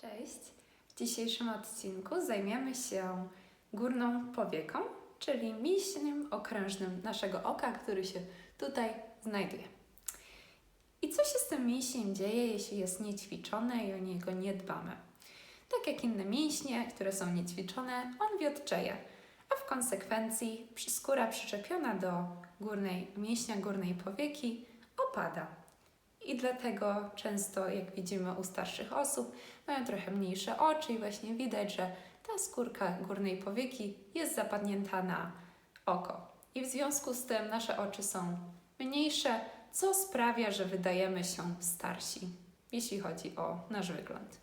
Cześć! W dzisiejszym odcinku zajmiemy się górną powieką, czyli mięśniem okrężnym naszego oka, który się tutaj znajduje. I co się z tym mięśniem dzieje, jeśli jest niećwiczony i o niego nie dbamy? Tak jak inne mięśnie, które są niećwiczone, on wiotczeje, a w konsekwencji skóra przyczepiona do górnej, mięśnia górnej powieki opada. I dlatego często, jak widzimy u starszych osób, mają trochę mniejsze oczy i właśnie widać, że ta skórka górnej powieki jest zapadnięta na oko. I w związku z tym nasze oczy są mniejsze, co sprawia, że wydajemy się starsi, jeśli chodzi o nasz wygląd.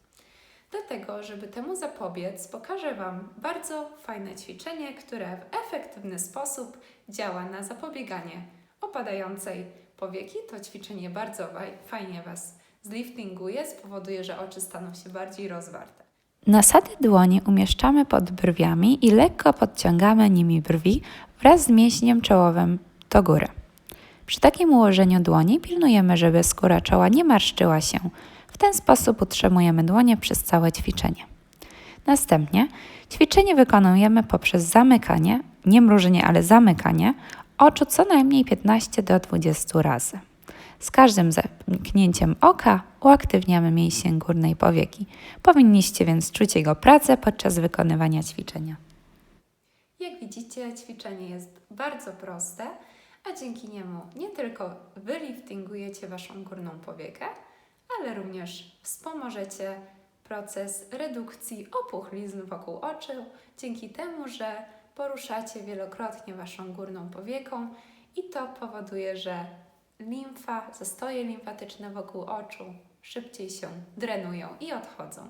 Dlatego, żeby temu zapobiec, pokażę Wam bardzo fajne ćwiczenie, które w efektywny sposób działa na zapobieganie opadającej powieki. To ćwiczenie bardzo fajnie Was zliftinguje, spowoduje, że oczy staną się bardziej rozwarte. Nasady dłoni umieszczamy pod brwiami i lekko podciągamy nimi brwi wraz z mięśniem czołowym do góry. Przy takim ułożeniu dłoni pilnujemy, żeby skóra czoła nie marszczyła się. W ten sposób utrzymujemy dłonie przez całe ćwiczenie. Następnie ćwiczenie wykonujemy poprzez zamykanie, nie mrużenie, ale zamykanie oczu co najmniej 15 do 20 razy. Z każdym zamknięciem oka uaktywniamy mięsień górnej powieki. Powinniście więc czuć jego pracę podczas wykonywania ćwiczenia. Jak widzicie, ćwiczenie jest bardzo proste, a dzięki niemu nie tylko wyliftingujecie Waszą górną powiekę, ale również wspomożecie proces redukcji opuchlizn wokół oczu, dzięki temu, że poruszacie wielokrotnie Waszą górną powieką i to powoduje, że limfa, zastoje limfatyczne wokół oczu szybciej się drenują i odchodzą.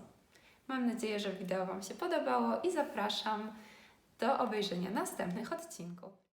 Mam nadzieję, że wideo Wam się podobało i zapraszam do obejrzenia następnych odcinków.